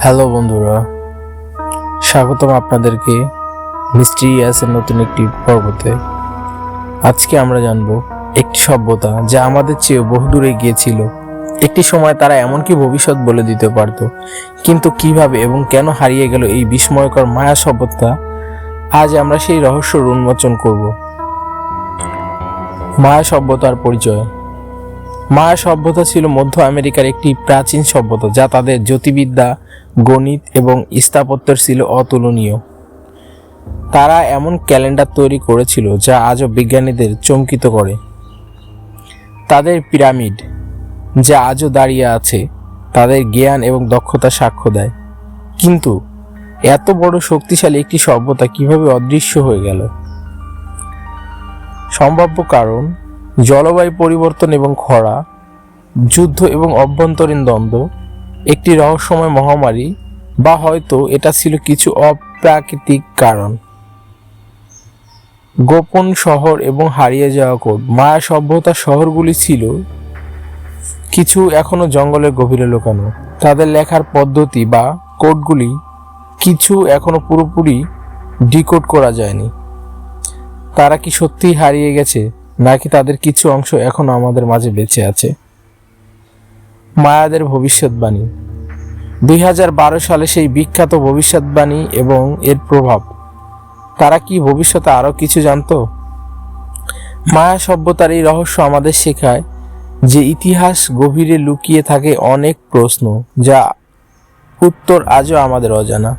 Hello বন্ধুরা। স্বাগতম আপনাদেরকে মিস্ট্রি ইয়াসের নতুন একটি পর্বতে। আজকে আমরা জানব একটি সভ্যতা যা আমাদের চেয়ে বহুদূর গিয়েছিল। একটি সময় তারা এমনকি ভবিষ্যৎ বলে দিতে পারত। কিন্তু কীভাবে এবং কেন হারিয়ে গেল এই বিস্ময়কর মায়া সভ্যতা, আজ আমরা সেই রহস্য উন্মোচন করব। মায়া সভ্যতার পরিচয়। মায়া সভ্যতা ছিল মধ্য আমেরিকার একটি প্রাচীন সভ্যতা, যা তাদের জ্যোতির্বিদ্যা, গণিত এবং স্থাপত্যের ছিল অতুলনীয়। তারা এমন ক্যালেন্ডার তৈরি করেছিল, যা আজও বিজ্ঞানীদের চমকিত করে। তাদের পিরামিড, যা আজও দাঁড়িয়ে আছে, তাদের জ্ঞান এবং দক্ষতা সাক্ষ্য দেয়। কিন্তু এত বড় শক্তিশালী একটি সভ্যতা কীভাবে অদৃশ্য হয়ে গেল? সম্ভাব্য কারণ জলবায়ু পরিবর্তন এবং খরা, যুদ্ধ এবং অভ্যন্তরীণ দ্বন্দ্ব, একটি রহস্যময় মহামারী, বা হয়তো এটা ছিল কিছু অপ্রাকৃতিক কারণ। গোপন শহর এবং হারিয়ে যাওয়া কোড, মায়া সভ্যতার শহরগুলি ছিল কিছু এখনও জঙ্গলের গভীরে লুকানো। তাদের লেখার পদ্ধতি বা কোডগুলি কিছু এখনও পুরোপুরি ডিকোড করা যায়নি। তারা কি সত্যিই হারিয়ে গেছে? নাকি তাদের কিছু অংশ এখনও আমাদের মাঝে বেঁচে আছে? মায়াদের ভবিষ্যৎবাণী। দুই হাজার বারো সালে সেই বিখ্যাত ভবিষ্যৎবাণী এবং এর প্রভাব। তারা কি ভবিষ্যতে আরও কিছু জানতো? মায়া সভ্যতার এই রহস্য আমাদের শেখায় যে ইতিহাস গভীরে লুকিয়ে থাকে অনেক প্রশ্ন, যা উত্তর আজও আমাদের অজানা।